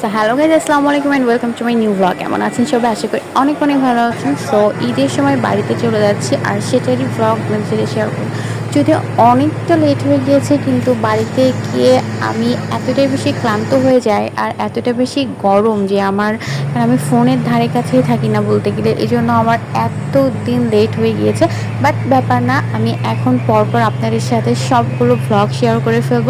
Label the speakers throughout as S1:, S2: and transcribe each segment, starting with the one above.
S1: So hello guys আসসালামু আলাইকুম and welcome to my new blog এমন আছেন সবাই? আশা করি অনেক অনেক ভালো আছেন। সো ঈদের সময় বাড়িতে চলে যাচ্ছি আর সেটারই ব্লগ সাথে শেয়ার করব। যদিও অনেকটা লেট হয়ে গিয়েছে, কিন্তু বাড়িতে গিয়ে আমি এতটাই বেশি ক্লান্ত হয়ে যাই আর এতটা বেশি গরম যে আমার আমি ফোনের ধারে কাছেই থাকি না বলতে গেলে এই জন্য আমার এত দিন লেট হয়ে গিয়েছে। বাট ব্যাপার না, আমি এখন পরপর আপনাদের সাথে সবগুলো ব্লগ শেয়ার করে ফেলব।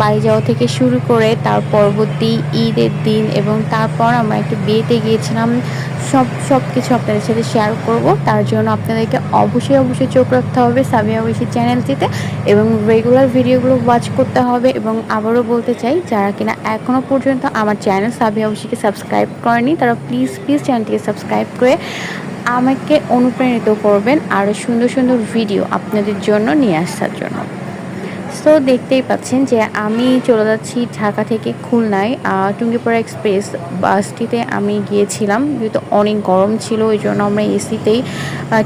S1: বাড়ি যাওয়া থেকে শুরু করে তার পরবর্তী ঈদের দিন এবং তারপর আমরা একটু বিয়েতে গিয়েছিলাম, সব সব কিছু আপনাদের সাথে শেয়ার করব। তার জন্য আপনাদেরকে অবশ্যই অবশ্যই চোখ রাখতে হবে। সাবিয়া ঐশী চ্যানেলটিতে এবং রেগুলার ভিডিওগুলো ওয়াচ করতে হবে এবং আবারও বলতে চাই, যারা কিনা এখনও পর্যন্ত আমার চ্যানেল সাবি অবশ্যই সাবস্ক্রাইব করেনি, তারা প্লিজ প্লিজ চ্যানেলটিকে সাবস্ক্রাইব করে আমাকে অনুপ্রাণিত করবেন আরও সুন্দর সুন্দর ভিডিও আপনাদের জন্য নিয়ে আসার জন্য। সো দেখতেই পাচ্ছেন যে আমি চলে যাচ্ছি ঢাকা থেকে খুলনায় টুঙ্গিপাড়া এক্সপ্রেস বাসটিতে আমি গিয়েছিলাম। যেহেতু অনেক গরম ছিল, ওই জন্য আমরা এসিতেই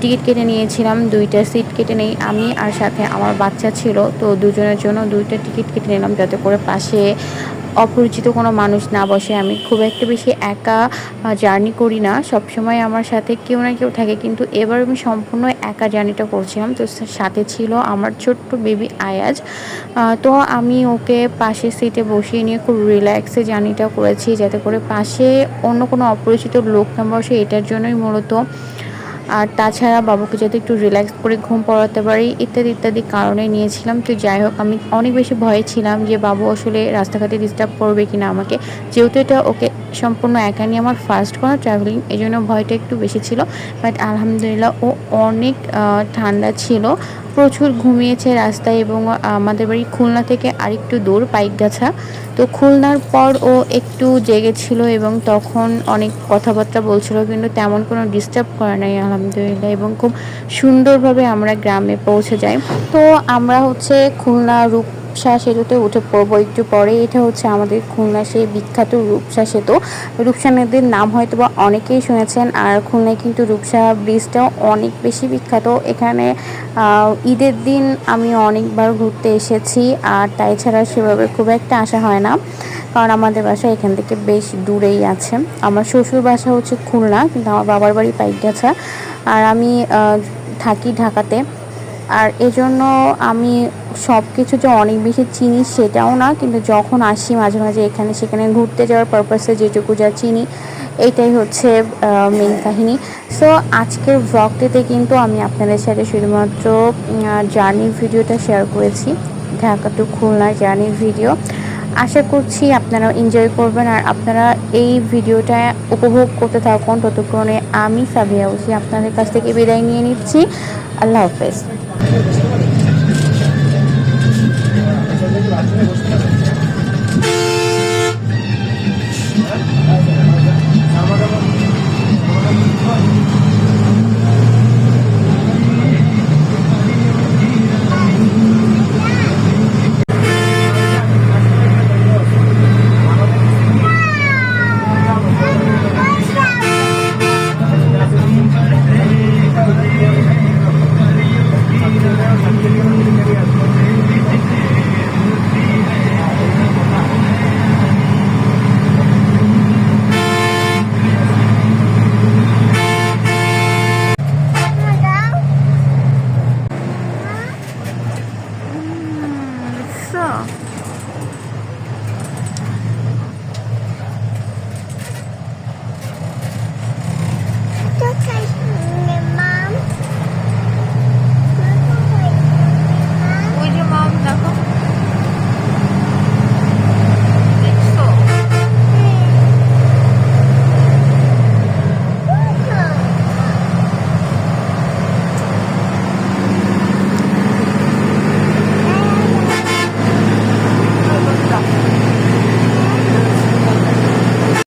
S1: টিকিট কেটে নিয়েছিলাম, দুইটা সিট কেটে নেই। আমি আর সাথে আমার বাচ্চা ছিল, তো দুজনের জন্য দুইটা টিকিট কেটে নিলাম যাতে করে পাশে অপরিচিত কোনো মানুষ না বসে আমি খুব একটা বেশি একা জার্নি করি না। সব সময় আমার সাথে কেউ না কেউ থাকে, কিন্তু এবার আমি সম্পূর্ণ একা জার্নিটা করছিলাম। তো সাথে ছিল আমার ছোট্ট বেবি আয়াজ। তো আমি ওকে পাশের সিটে বসিয়ে নিয়ে খুব রিল্যাক্সে জার্নিটা করেছি, যাতে করে পাশে অন্য কোনো অপরিচিত লোক না বসে, এটার জন্যই মূলত আর তাছাড়া বাবুকে যাতে একটু রিল্যাক্স করে ঘুম পড়াতে পারি, ইত্যাদি ইত্যাদি কারণে নিয়েছিলাম। তো যাই হোক, আমি অনেক বেশি ভয়ে ছিলাম যে বাবু আসলে রাস্তাঘাটে ডিস্টার্ব করবে কিনা আমাকে। যেহেতু এটা ওকে সম্পূর্ণ একা নিয়ে আমার ফার্স্ট কোনো ট্রাভেলিং এই জন্য ভয়টা একটু বেশি ছিল। বাট আলহামদুলিল্লাহ ও অনেক ঠান্ডা ছিল। প্রচুর ঘুমিয়েছে রাস্তায় এবং আমাদের বাড়ি খুলনা থেকে আরেকটু দূর, পাইকগাছা। তো খুলনার পর ও একটু জেগেছিল এবং তখন অনেক কথাবার্তা বলছিল, কিন্তু তেমন কোনো ডিস্টার্ব করে নাই আলহামদুলিল্লাহ এবং খুব সুন্দরভাবে আমরা গ্রামে পৌঁছে যাই। তো আমরা হচ্ছে খুলনা রূপসা সেতুতে উঠে পড়ব একটু পরে এটা হচ্ছে আমাদের খুলনা সেই বিখ্যাত রূপসা সেতু। রূপসা নদীর নাম হয়তো বা অনেকেই শুনেছেন, আর খুলনায় কিন্তু রূপসা ব্রিজটাও অনেক বেশি বিখ্যাত। এখানে ঈদের দিন আমি অনেকবার ঘুরতে এসেছি, আর তাই ছাড়া সেভাবে খুব একটা আসা হয় না, কারণ আমাদের বাসা এখান থেকে বেশ দূরেই আছে। আমার শ্বশুর বাসা হচ্ছে খুলনা, কিন্তু আমার বাবার বাড়ি পাইক পাইকগাছা। আর আমি থাকি ঢাকাতে। আর এজন্য আমি সব কিছু যে অনেক বেশি চিনি সেটাও না, কিন্তু যখন আসি মাঝে মাঝে এখানে সেখানে ঘুরতে যাওয়ার পারপাসে যেটুকু যা চিনি এইটাই হচ্ছে মেন কাহিনী। সো আজকের ব্লগটিতে কিন্তু আমি আপনাদের সাথে শুধুমাত্র জার্নির ভিডিওটা শেয়ার করেছি, ঢাকা টু খুলনার জার্নির ভিডিও আশা করছি আপনারা এনজয় করবেন, আর আপনারা এই ভিডিওটা উপভোগ করতে থাকুন। ততক্ষণে আমি সাবিয়া আপনাদের কাছ থেকে বিদায় নিয়ে নিচ্ছি। আল্লাহ হাফেজ। 哎，我说你。啊，前面你把前面给我收起来。